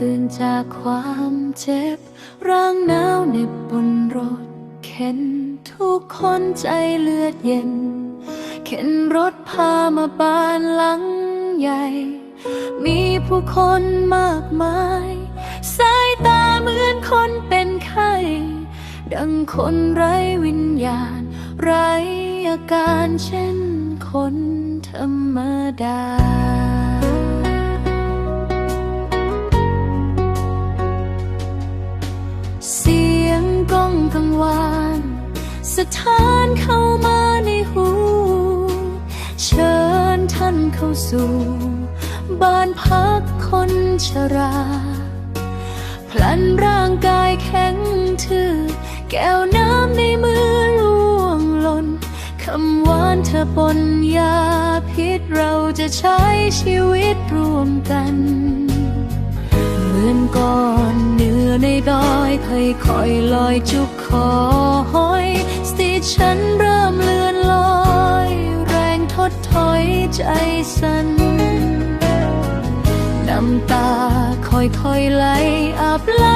ตื่นจากความเจ็บ ร่างหนาวเหน็บบนรถ เข็นทุกคนใจเลือดเย็น เข็นรถพามาบ้านหลังใหญ่ มีผู้คนมากมาย สายตาเหมือนคนเป็นไข้ดังคนไร้วิญญาณ ไร้อาการเช่นคนธรรมดา งกังวานสถานเข้ามาในหู เชิญท่านเข้าสู่บ้านพักคนชรา พลันร่างกายแข็งทื่อแก้วน้ำในมือล่วงหล่นคำหวานเธอปนยาพิษเราจะใช้ชีวิตร่วมกัน เหมือนก้อนเนื้อในดอยค่อยๆลอยจุ คอหอยสติฉันเริ่มเลือนลอย แรงทดถอยใจสั่นน้ำตาค่อยๆไหลอาบไหล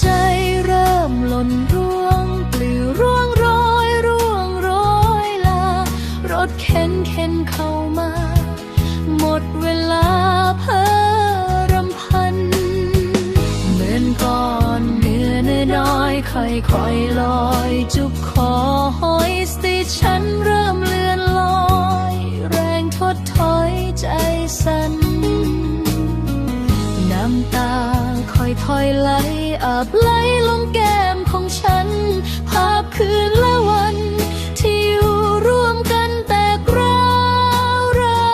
ใจเริ่มหล่นร่วงปลิวร่วงโรยร่วงโรยลา รถเข็นเข็นเข้ามา หมดเวลาเพ้อรำพัน เหมือนก้อนเนื้อน้อน้อยค่อยลอย จุกคอหอยสติฉันเริ่มเลือนลอย แรงทดถอยใจาบไหลลงแก้มของฉัน ภาพคืนและวัน ที่อยู่ร่วมกันแตกร้าวรา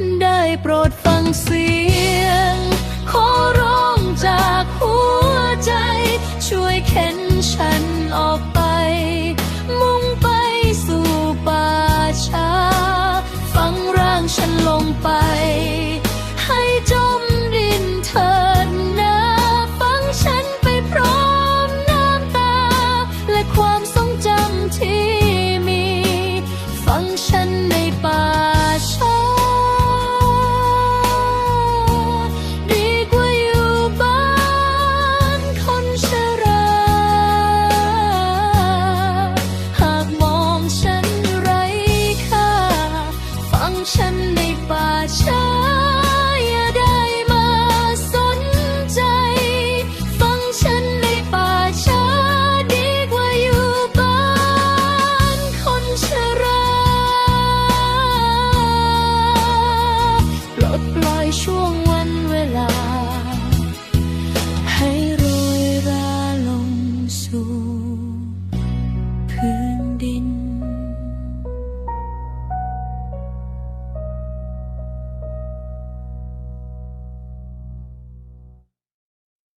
นได้โปรดฟังเสียง ฉันในป่า